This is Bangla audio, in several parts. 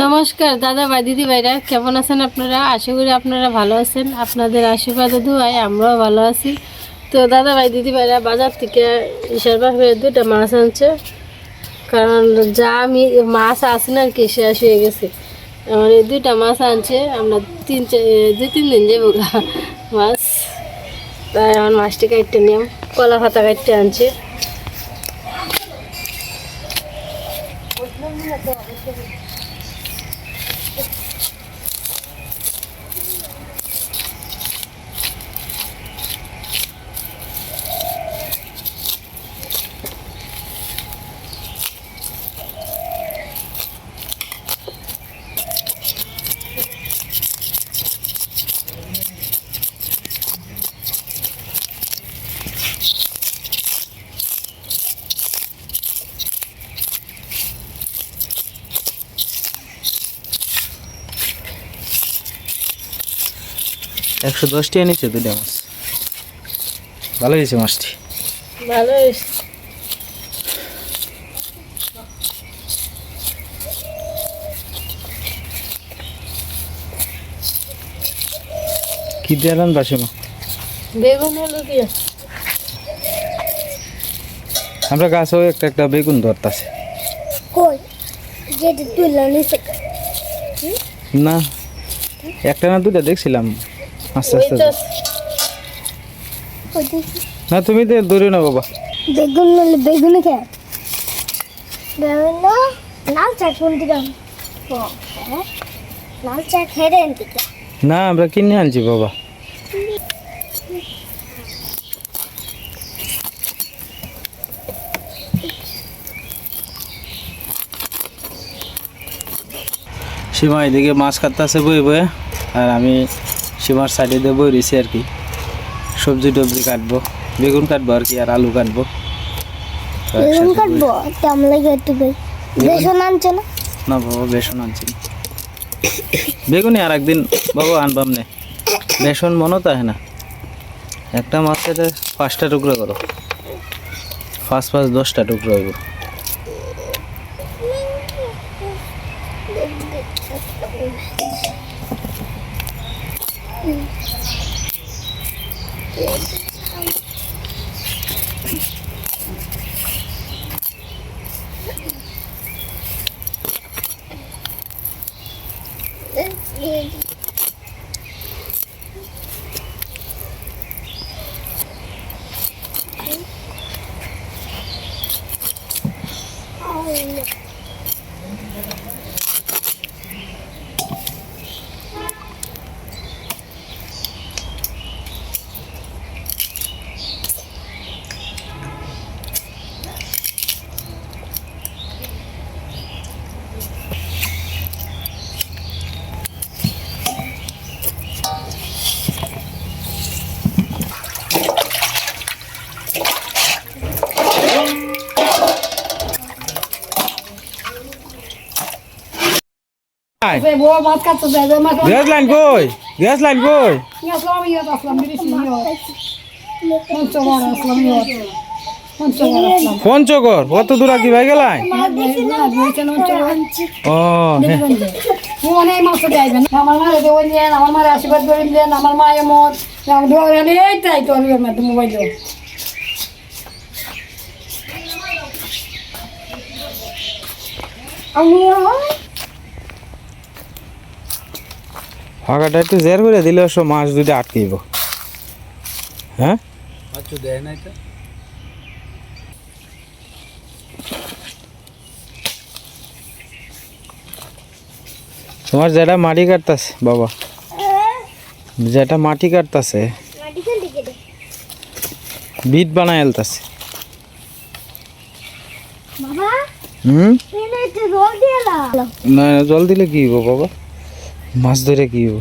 নমস্কার, দাদা ভাই দিদি ভাইরা, কেমন আছেন আপনারা? আশা করি আপনারা ভালো আছেন। আপনাদের আশীর্বাদে দুয়ায় আমরাও ভালো আছি। তো দাদা ভাই, দিদি ভাইরা, বাজার থেকে ইশারবার হয়ে দুটা মাছ আনছে। কারণ যা আমি, মাছ আছে না আর কি শেষ হয়ে গেছে। মানে দুইটা মাছ আনছে, আমরা তিন দুই, তিন দিন যাব মাছ। তাই আমার মাছটি কাটতে নিলাম কলা পাতা কাটতে আনছে। একশো দশটি এনেছে দুটা মাছ। ভালো হয়েছে মাছটি? ভালো হয়েছে। কি দিয়ে রান বাসে মা বেগুন দিয়ে। আমরা গাছেও একটা একটা বেগুন ধরতাছে। কই? যেটা নিচে। না একটা না দুটা দেখছিলাম। আস্তে আস্তে না তুমি তো দৌড়ে না বাবা। বেগুন নলে বেগুন বেগুন না লাল চা কোন দিকে হ্যাঁ? লাল চা খেয়ে দেন দিকে না আমরা কিনে আনছি বাবা। সীমা এদিকে মাছ কাটতেছে বই বয়ে আর আমি সীমার সাইডে দিয়ে বই রয়েছি আর কি। সবজি টবজি কাটবো বেগুন কাটবো আর কি আর আলু কাটবো। বেগুন কাটবো? তেমন লাগে একটু বেসন আনছে না? না বাবা বেসন আনছি না। বেগুনি আর একদিন বাবা আনবাম নে। বেসন মনে তো না। একটা মাছের পাঁচটা টুকরো করো। পাঁচ পাঁচ দশটা টুকরো হইব। গ্যাস লাইন কই? গ্যাস লাইন কই? পঞ্চগড় কত দূর কি ভাই গেলাই ও। অনেক মাছ যাইবেন আমার দেন আমার মারে আশীর্বাদ করেন দেন আমার মা এমন এইটাই আমি মোবাইল ফাঁকাটা একটু জের করে দিলে সব মাছ দুটো আটকেইব। হ্যাঁ? আচ্ছা দেয় না এটা তোমার যেটা মাটি কাটতাছে বাবা। যেটা মাটি কাটতাছে বিট বানায় এলতাছে বাবা হুম? না না, জল দিলে কি হইব বাবা? মাছ ধরে কি হইব?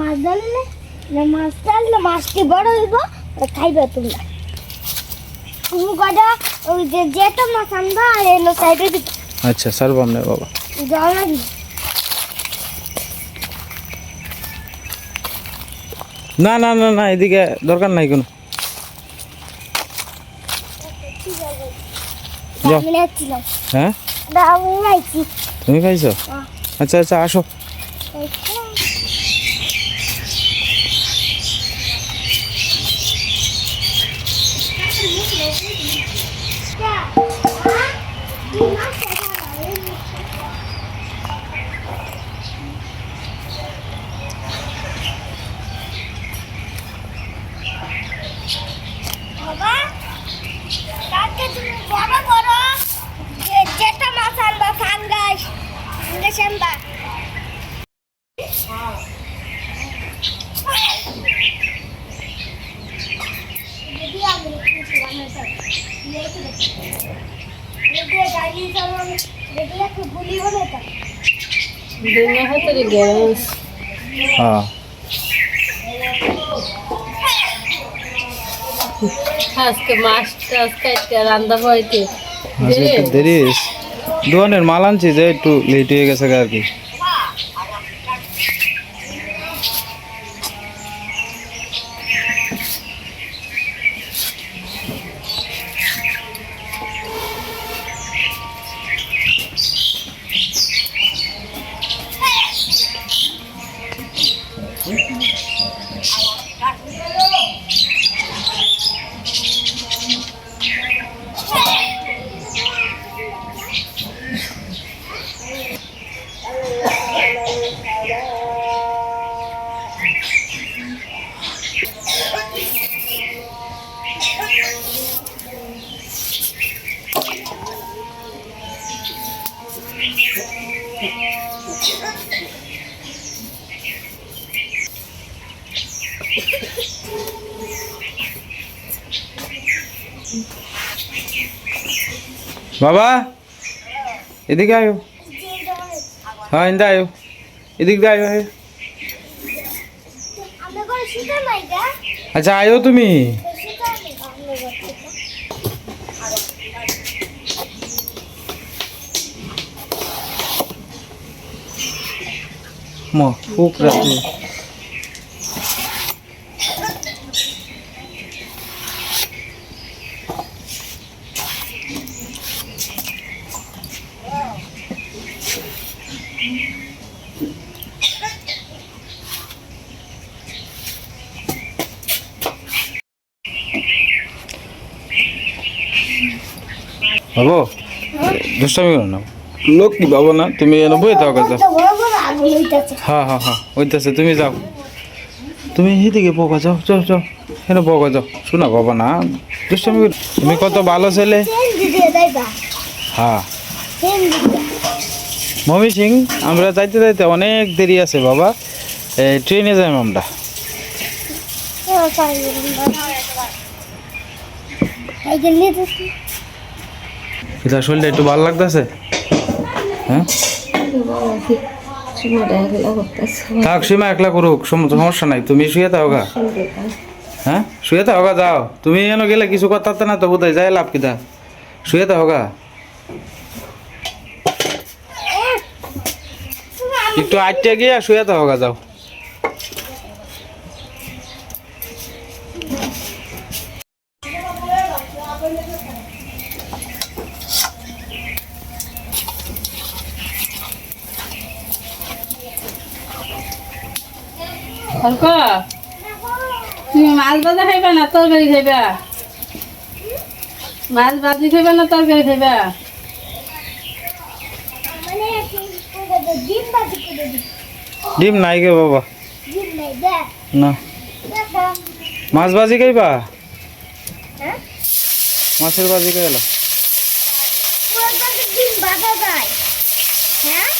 মাছ ধরলে না মাছ ধরলে মাছটি বড় হইব খাইবে তোমরা। তুমি কটা ওই যে যেটা মাছ আনবা আর এলো সাইডে আচ্ছা সারবাম না বাবা। জল না না না না এদিকে দরকার নাই কোনো। হ্যাঁ? তুমি খাইছো? আচ্ছা আচ্ছা আসো বাবা কালকে তুমি বড় বড় যে যেটা মাছ আনবা ফাঙ্গাস ফাঙ্গাস আনবা যদি আমি কিছু বানাতে রেডি গাড়ি চালানো রেডি একটু গুলি বানাতে দুনিয়া হাতের গ্যাস হ্যাঁ আজকে মাছটা, আজকে একটা রান্না হইতে আজকে দেরি হয়েছে। দোকানের মাল আনছি যে একটু লেট হয়ে গেছে আর কি। বাবা, এদিকে আয়ো। হ্যাঁ ইন্দা আয়ো। এদিক দিয়ে আয়ো আচ্ছা আয়ো তুমি। ম ফুক রাখি বাবু দুষ্টামি করো না লোক কি বাবু না? তুমি এনে বই থাকো হ্যাঁ হ্যাঁ হ্যাঁ ওইটাছে তুমি যাও। তুমি সেদিকে বকা যাও যাও যাও। হেন বকা যাও। শোনা বাবা না, দুষ্টামি তুমি কত ভালো ছেলে। হ্যাঁ। মমি সিং, আমরা যাইতে যাইতে অনেক দেরি আছে বাবা। এই ট্রেনে যাই আমরা। এই যে নিতেছি এটা শরীরটা একটু ভালো লাগতেছে? হ্যাঁ? থাক, সীমা একলা করুক সমস্যা নাই। তুমি শুয়ে থাও গা। হ্যাঁ? শুয়ে থাও গা, যাও। তুমি এনে গেলে কিছু কথা না, তো বোধহয় যাই লাভ কিতা শুয়ে থাও গা। একটু আটটা গিয়ে শুয়ে থাও গা, যাও। অল্প তুমি মাছ ভাজা খাইবা না তরকারি খাইবা? মাছ ভাজি খাইবা না তরকারি খাইবা? ডিম বাজি নাই গে বাবা। না। মাছ ভাজি খাইবা? হ্যাঁ? মাছের ভাজি খাইলা পুরো গাছে ডিম বাঁধা যায় হ্যাঁ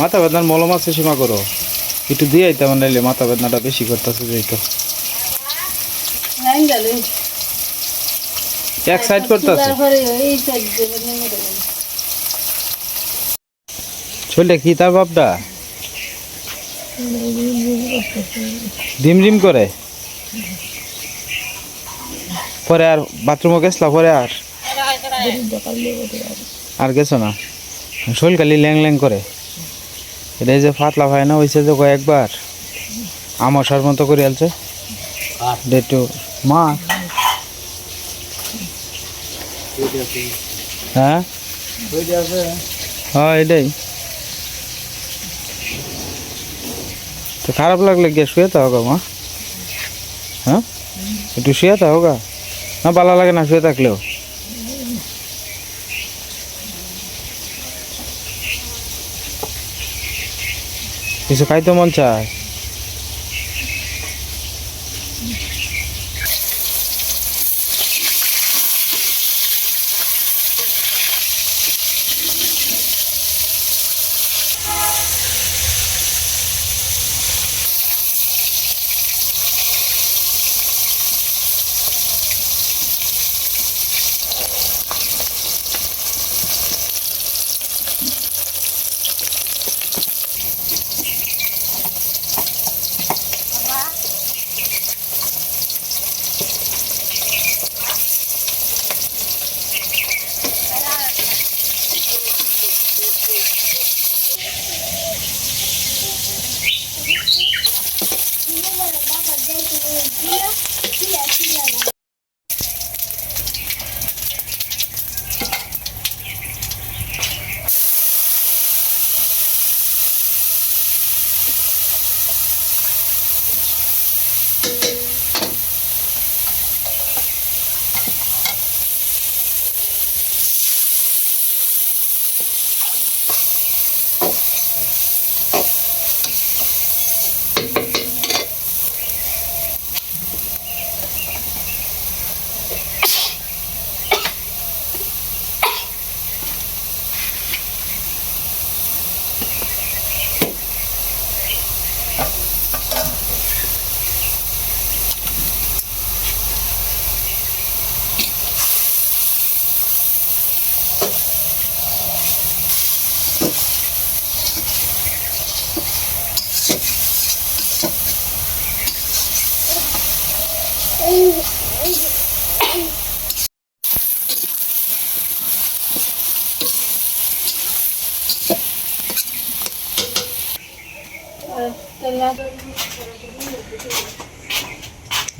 মাথা বেদনার মলম আছে সীমা করো। একটু দিয়ে আইতে আমার নাইলে মাথা বেদনাটা বেশি করতেছে যেহেতু এক সাইড করতেছে। শরীরটা কি তার বাপটা ডিম ডিম করে। পরে আর বাথরুমে গেছলা পরে আর? আর গেছো না? শরীর খালি ল্যাং ল্যাং করে। এটা যে ফাতলা ভাই না হয়েছে যে কয়েকবার আমাশার মতো করে আলছে। একটু মা। হ্যাঁ? হ্যাঁ এটাই। তো খারাপ লাগলে গিয়ে শুয়ে তো হোক মা। হ্যাঁ? একটু শুয়ে তো হোক না ভালো লাগে না শুয়ে থাকলেও। কিছু খাইতে মন চায়।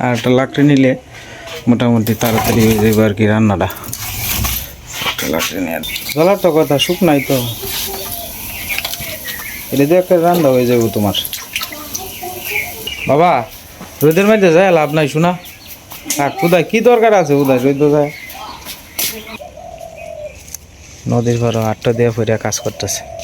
আর একটা লাকড়ি নিলে মোটামুটি তাড়াতাড়ি হয়ে যাবে আর কি রান্নাটা। লাকড়ি নিয়ে জলার তো কথা, সুখ নাই তো। এটা দিয়ে একটা রান্না হয়ে যাবে তোমার। বাবা, রোদের মধ্যে যায় লাভ নাই, শোনা। আর কোথায় কি দরকার আছে উদয়? রোদ যায়। নদীর পাড়ে আটটা দিয়ে ফিরে কাজ করতেছে।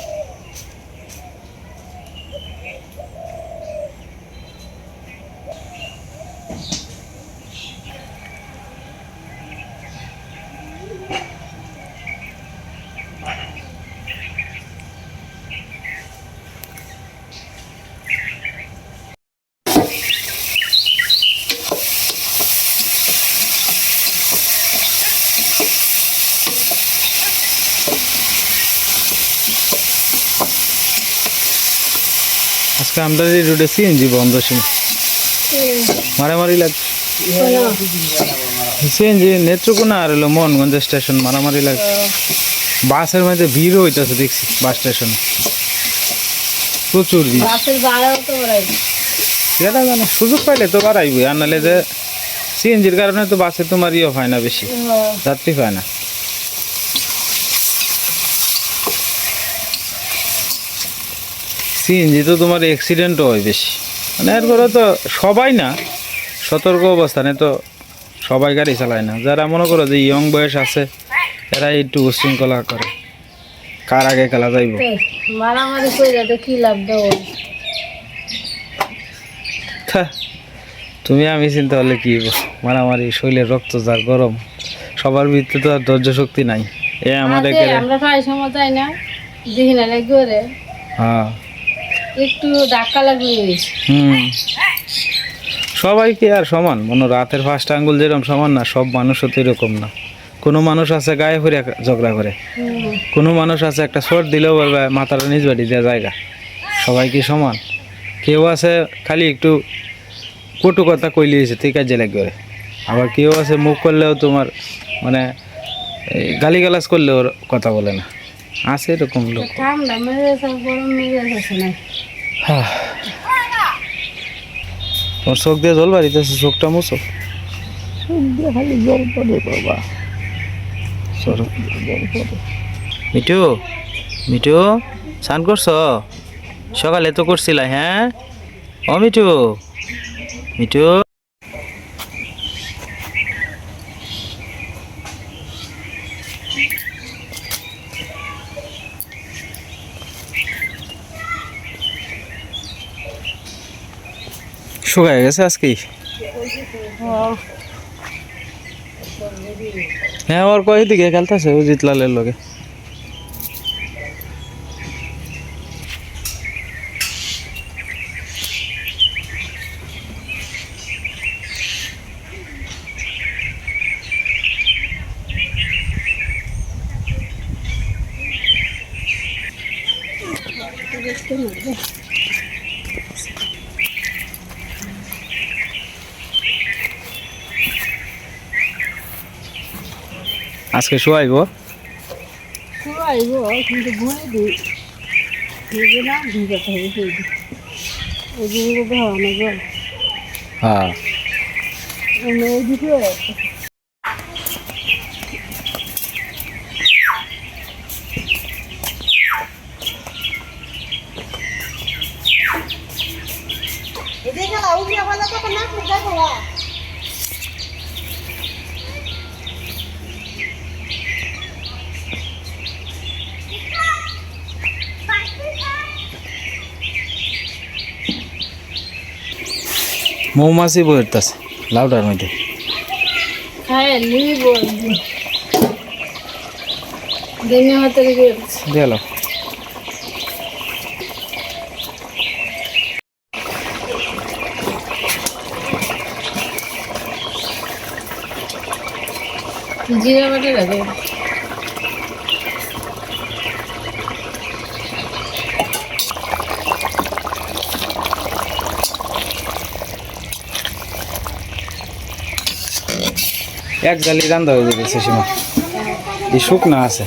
এই রোডে সিএনজি বন্ধ ছিল। মারামারি লাগ সিএনজি নেত্রকোনা আর হলো মোহনগঞ্জ স্টেশন মারামারি লাগ বাসের মধ্যে ভিড় হইতেছে দেখছি বাস স্টেশনে। প্রচুর ভিড়। জানো সুযোগ পাইলে তো বাড়াইবই আর নাহলে যে সিএনজির কারণে তো বাসে তোমার ইয়ে হয় না বেশি যাত্রী পায় না। সিএনজি তো তোমার অ্যাক্সিডেন্টও হয় বেশি। মানে এরপরে তো সবাই না সতর্ক অবস্থানে তো সবাই গাড়ি চালায় না। যারা মনে করো যে ইয়ং বয়স আছে এরা একটু উশৃঙ্খলা করে। কার আগে খেলা যাইব? মারামারি করে কি লাভ দেবো? থা, তুমি আমি চিন্তা হলে কি মারামারি শরীরের রক্ত যার গরম সবার ভিতরে তো আর ধৈর্য শক্তি নাই। এ আমাদের আমরা প্রায় সময় না দেখি না করে হ্যাঁ। একটু ধাক্কা হুম। সবাই কি আর সমান? মনে রাতের ফার্স্ট আঙ্গুল যেরকম সমান না সব মানুষও তো এরকম না। কোনো মানুষ আছে গায়ে ফিরে ঝগড়া করে। কোনো মানুষ আছে একটা শর্ট দিলেও বলবে মাথাটা নিজ বাড়ি দেওয়া জায়গা। সবাই কি সমান? কেউ আছে খালি একটু কটু কথা কইলে এসে ঠিক আছে লাগবে আবার কেউ আছে মুখ করলেও তোমার মানে গালি গালাজ করলেও কথা বলে না। আছে এরকম লোক। ঠান্ডা মেজাজ গরম মেজাজ আছে না। হ্যাঁ। চোখ দিয়ে জল বাড়িতেছে চোখটা মুছো। খালি জল পড়ে বাবা। সরো মিঠু মিঠু স্নান করছ? সকালে তো করছিলা হ্যাঁ? ও মিঠু মিঠু। শুকায় গেছে আজকে হ্যাঁ ওর কই দিকে খেলতেছে ও জিতলালের লগে? আজকে শুয়াইব শুয়াইব কিন্তু ঘুরে দিই ভিজে না ভিজে থাকে সেই ওই দিকে হ্যাঁ এইদিকে মৌমাছি বইরতাছে লাউডার মধ্যে। রেখে গেল জিরা বাটে রাখে এক জালি রান্দা হয়ে যাবে সে সময় এই শুকনা আছে।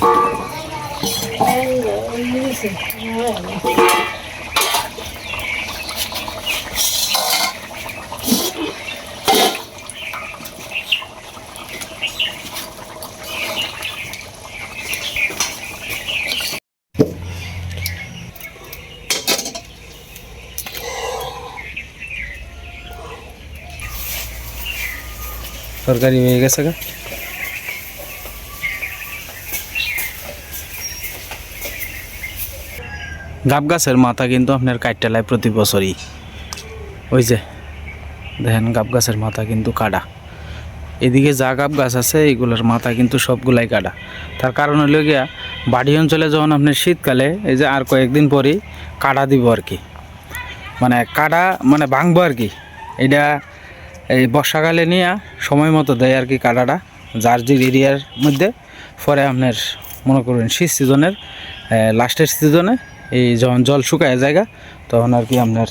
তরকারি হয়ে গেছে গা। গাব গাছের মাথা কিন্তু আপনার কাটটালায় প্রতি বছরই। ওই যে, দেখেন গাব গাছের মাথা কিন্তু কাটা। এদিকে যা গাব গাছ আছে এইগুলোর মাথা কিন্তু সবগুলাই কাটা। তার কারণ হলো গিয়া, বাড়ি অঞ্চলে যখন আপনার শীতকালে, এই যে আর কয়েকদিন পরেই কাটা দিব আর কি। মানে কাটা মানে ভাঙবো আর কি। এটা এই বর্ষাকালে নিয়ে সময় মতো দেয় আর কি কাটাটা। যে এরিয়ার মধ্যে। পরে আপনার মনে করুন শীত সিজনের লাস্টের সিজনে এই যখন জল শুকায় জায়গা, তখন আর কি আপনার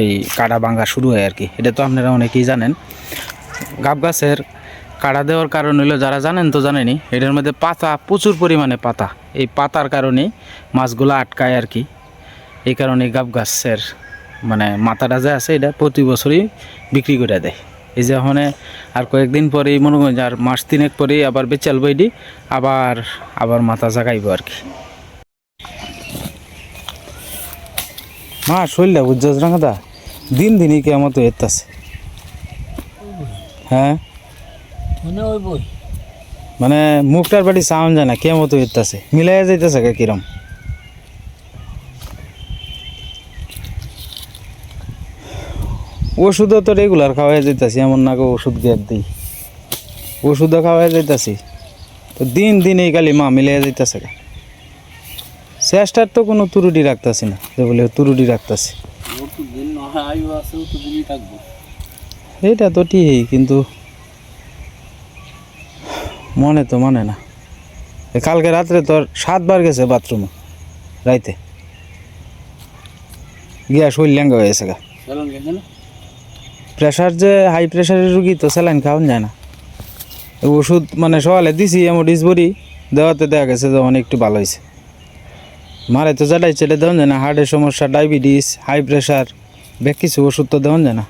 এই কাটা ভাঙা শুরু হয় আর কি। এটা তো আপনারা অনেকেই জানেন। গাব গাছের কাটা দেওয়ার কারণ হলো, যারা জানেন তো জানেনি এটার মধ্যে পাতা প্রচুর পরিমাণে পাতা। এই পাতার কারণে মাছগুলো আটকায় আর কি। এই কারণে গাব গাছের মানে মাথাটা যে আছে এটা প্রতি বছরই বিক্রি করে দেয়। এই যে ওখানে আর কয়েকদিন পরেই মনে করেন আর মাস তিনেক পরেই আবার বেচাল বইডি আবার আবার মাথা জাগাইব আর কি। মা শরীরটা বুঝছস না কথা দিন দিনই কেমন তো এত্তাছে হ্যাঁ? মানে ওই বই মানে মুখটার বাড়ি সাউন্ড যায় না কেমন তো এত্তাছে মিলাইয়া যাইতেছে কিরম? ওষুধও তো রেগুলার খাওয়াই যাইতাছি, এমন না ওষুধ গ্যাপ দিই। ওষুধও খাওয়াই যাইতাছি। তো দিন দিন এই খালি মা মিলে যাইতেছে গা। চেষ্টার তো কোনো তুরুটি রাখতেছি না, যে বলে তুরুটি রাখতাছি। এইটা তো ঠিকই, কিন্তু মনে তো মানে না। কালকে রাত্রে তোর সাতবার গেছে বাথরুমে, রাইতে। গিয়া শরীর ল্যাঙ্গা হয়ে গেছে গা। প্রেশার যে হাই প্রেশারের রুগী তো স্যালাইন খাওয়ান যায় না। ওষুধ মানে সকালে দিছি এমডিস বড়ি দেওয়াতে দেখা গেছে যখন একটু ভালো হয়েছে। মারে তো যেটাই চেটে দেওয়া যায় না হার্টের সমস্যা ডায়াবেটিস হাই প্রেশার বেশ কিছু ওষুধ তো দেওয়া যায় না।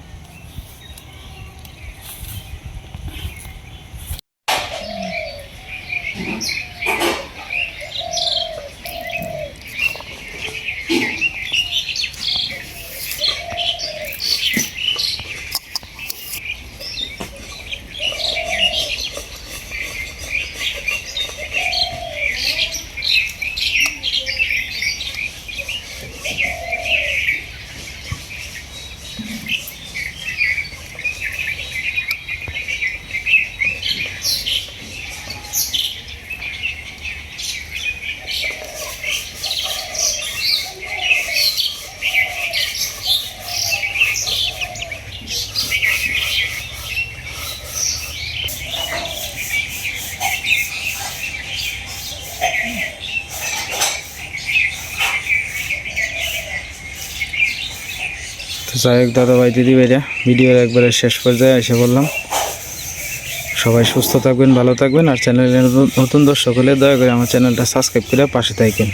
যাই হোক দাদা ভাই দিদি ভাইরা, ভিডিওর একবারে শেষ পর্যায়ে এসে বললাম সবাই সুস্থ থাকবেন, ভালো থাকবেন, আর চ্যানেলে নতুন দর্শক হলে দয়া করে আমার চ্যানেলটা সাবস্ক্রাইব করে পাশে থাকেন